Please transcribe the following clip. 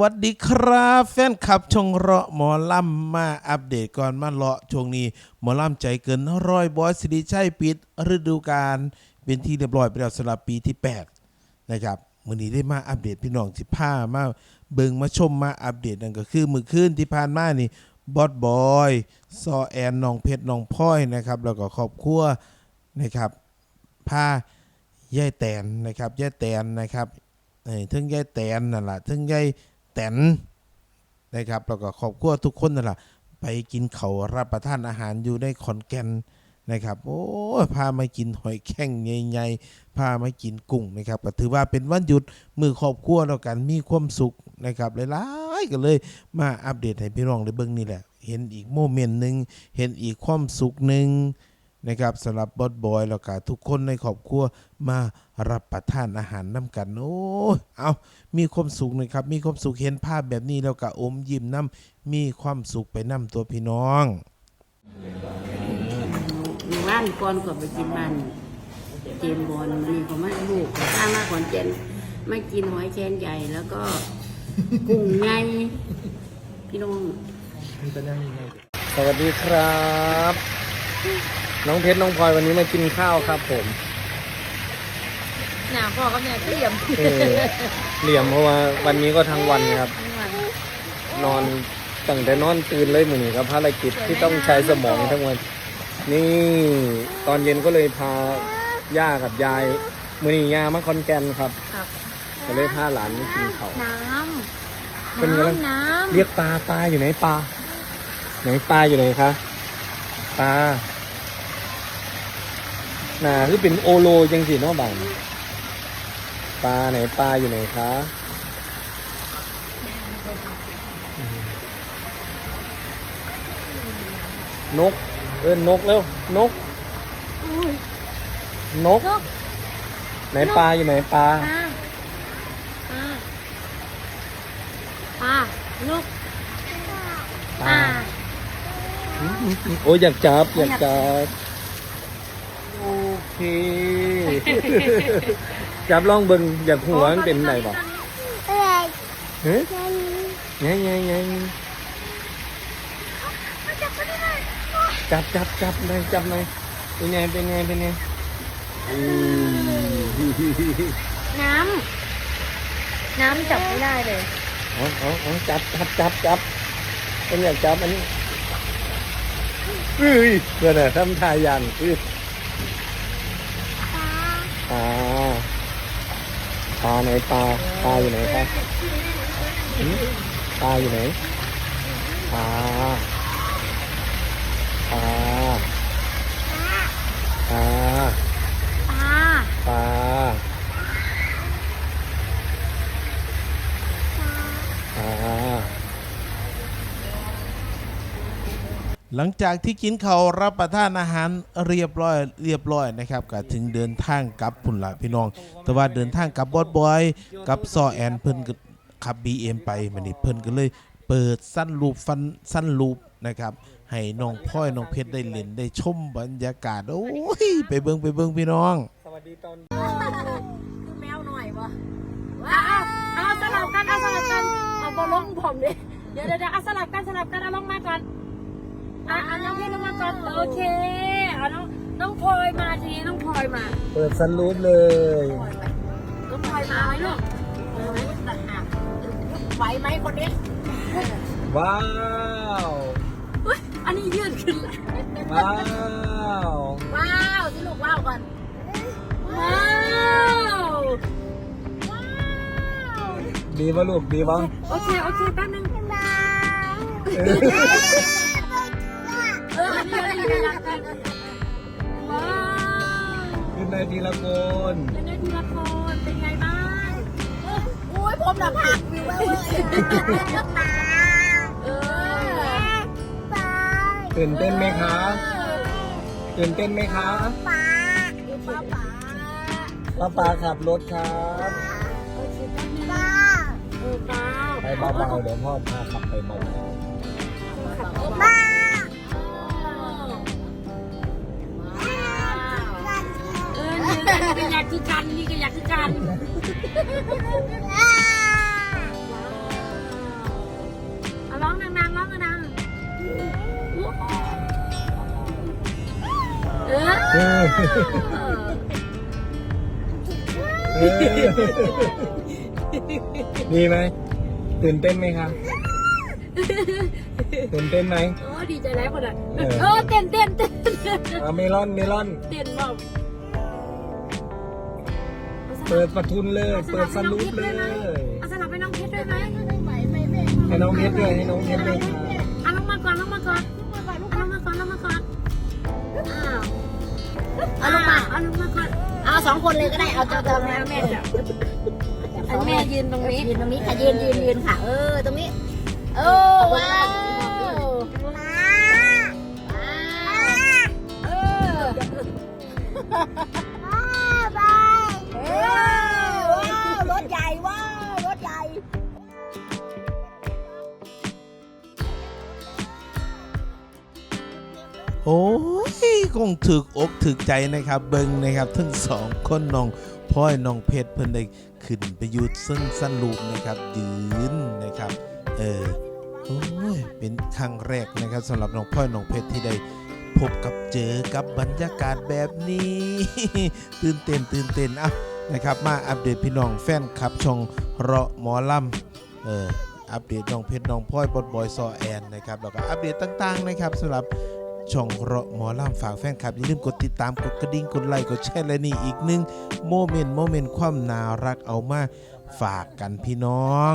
วัสดีครับ แฟนคลับชงเราะหมอลำมาอัปเดตก่อนมาเลาะช่วงนี้ หมอลำใจเกินร้อยบอยสิริชัยปิด ฤดูกาลเป็นที่เรียบร้อยไปแล้วสำหรับปีที่ 8 นะครับมือนี้ได้มาอัปเดตพี่น้องสิผ้ามาเบิงมาชมมาอัปเดตนั่นก็คือมือคืนที่ผ่านมานี่บอสบอยซอแอนน้องเพชรน้องพลอยนะครับแล้วก็ครอบครัวนะครับผ้าย่ายแตนนะครับย่ายแตนนะครับเอ้ยถึงยายแตนนั่นแหละถึงยาย แตนนะครับแล้วก็ครอบครัวทุกคนนั่นแหละไปกินเขารับประทานอาหารอยู่ในขอนแก่นนะครับโอ้พามากินหอยแข้งใหญ่ๆพามากินกุ้งนะครับก็ถือว่าเป็นวันหยุดมือครอบครัวแล้วกันมีความสุขนะครับหลายๆก็เลยมาอัปเดตให้พี่น้องได้เบิ่งนี่แหละ เห็นอีกโมเมนต์หนึ่งเห็นอีกความสุขหนึ่งนะครับสำหรับบอสบอยแล้วก็ทุกคนในครอบครัวมา รับประทานอาหารน้ำกันโอ้ยเอามีความสุขนะครับ มีความสุขเห็นภาพแบบนี้แล้วก็อมยิ้มน้ำมีความสุขไปน้ำตัวพี่น้องหมู่บ้านก่อนก็ไปกินบ้านเจมส์บอลนี่ก็มาลูกก็ข้างมาขอนแก่นมากินหอยแครงใหญ่แล้วก็กุ้งใหญ่พี่น้องสวัสดีครับ น้องเพชรน้องพลอยวันนี้มากินข้าวครับผม หนาพ่อก็แม่เตรียมเออเหลี่ยมเพราะว่าวันนี้ก็ทั้งวันครับ ทั้งวันนอนตั้งแต่นอนตื่นเลยมือนี้ครับภารกิจที่ต้องใช้สมองทั้งวัน นี่ตอนเย็นก็เลยพาย่ากับยายมือนี้ย่ามาคอนแกนครับครับก็เลยพาหลานมากินเขาว น้เป็นำไงบ้าง น้ำน้เรียกปลาปลาอยู่ไหนปลาไหนปลาอยู่ไหนคะปลาน่าคือเป็นโอโลจังสิเนาะบาง ปลาไหนปลาอยู่ไหนคะนก เอินนกแล้วนกำอุ้ยนก นก ไหนปลาอยู่ไหนปลาปลา ปลา ปลา นก ปลา โอ้ยอยากจับ อยากจับ โอเค จับลองเบิ่งอยากหัวมันเป็นไหนบ่เฮ้ยไงไงไงจับจับจับหน่อยจับหน่อยเป็นไงเป็นไงเป็นไงอืมน้ำน้ำจับไม่ได้เลยเอาเอาเอาจับจับจับจับเป็นอยากจับอันนี้เอ้ยเดี๋ยวนะทำทายันเอ้ยปลา ปลาไหนปลาปลาอยู่ไหนครับหืมปลาอยู่ไหนปลาปลาปลาปลา ปลาปลา หลังจากที่กินเขาวรับประทานอาหารเรียบร้อยเรียบร้อยนะครับก็ถึงเดินทางกลับพุ่นละพี่น้อง แต่ว่าเดินทางกับบอสบอยกับซอแอนเพิ่นก็ขับ BM ไปมันนี่เพิ่นก็เลยเปิดสั้นรูปฟันสั้นรูปนะครับให้น้องพ่อยน้องเพชรได้เล่นได้ชมบรรยากาศโอ้ยไปเบิ่งไปเบิ่งพี่น้อง สวัสดีตอนคือแมวหน่อยวะว้าวเอาสลับกันเอาสลับกันเอาบอลลงผมดิเดี๋ยวเดี๋ยวเอาสลับกันสลับกันเอาลงมาก่อน อะเอาน้องเพชรลงมาก่อนโอเคเอาน้องน้องพลอยมาทีนี้น้องพลอยมาเปิดซันรูปเลย น้องพลอยมาไหมลูกไหวไหมคนนี้ว้าว อุ๊ยอันนี้ยืดขึ้นเลยว้าว ว้าวสิลูกว้าวก่อนว้าวว้าวดีป่ะลูกดีป่ะโอเคโอเคแป๊บนึง เขึ้นในทีละคนเป็นไงทีละคนเป็นไงบ้างอุ้ยผมหนักหักวิวเว้ยเออตื่นเต้นไหมคะตื่นเต้นไหมคะป้าป้าป้าป้าปาขับรถครับโอเคแป๊บนึงป้าเออเปล่าไปเบาๆเดี๋ยวพ่อพาขับไปเบาป้า คือกันนี่ก็อยากคือกัน เอาร้องนางๆร้องนางเออดีไหมตื่นเต้นไหมครับตื่นเต้นไหมโอ้ดีใจแล้วคนอะเออเต้นเต้นเต้นเเมลอนเมลอน เต้นบอก เปิดประทุนเลย เปิดสรุปเลยเอาสลับไปน้องเพชรด้วยไหมให้น้องเพชรด้วยให้น้องเพชรด้วยเอาลงมาก่อนลงมาก่อนเอาลงมาก่อนลงมาก่อนอ้าวเอาลงมาเอาลงมาก่อนเอาสองคนเลยก็ได้เอาเจ้าเจ้าแม่แม่จับอันแม่ยืนตรงนี้ยืนตรงนี้ค่ะยืนยืนยืนค่ะ เออตรงนี้ เออว้าวว้ โอ้ยคงถึกอกถึกใจนะครับเบิงนะครับ ทั้งสองคนน้องพลอยน้องเพชรเพิ่นได้ขึ้นไปยุดซึ่งสรุปนะครับ ยืนนะครับ เออโอ้ยเป็นครั้งแรกนะครับสำหรับน้องพลอยน้องเพชรที่ได้พบกับเจอกับบรรยากาศแบบนี้ ตื่นเต้นตื่นเต้นอะนะครับ มาอัปเดตพี่น้องแฟนคลับช่องเราะหมอลำเอออัปเดตน้องเพชรน้องพลอยบดบอยซอแอนนะครับแล้วก็อัปเดตต่างๆนะครับสำหรับ ช่องเราะหมอล่ำฝากแฟนคลับอย่าลืมกดติดตามกดกระดิ่งกดไลค์กดแชร์และนี่อีกหนึ่งโมเมนต์โมเมนต์ความน่ารักเอามาฝากกันพี่น้อง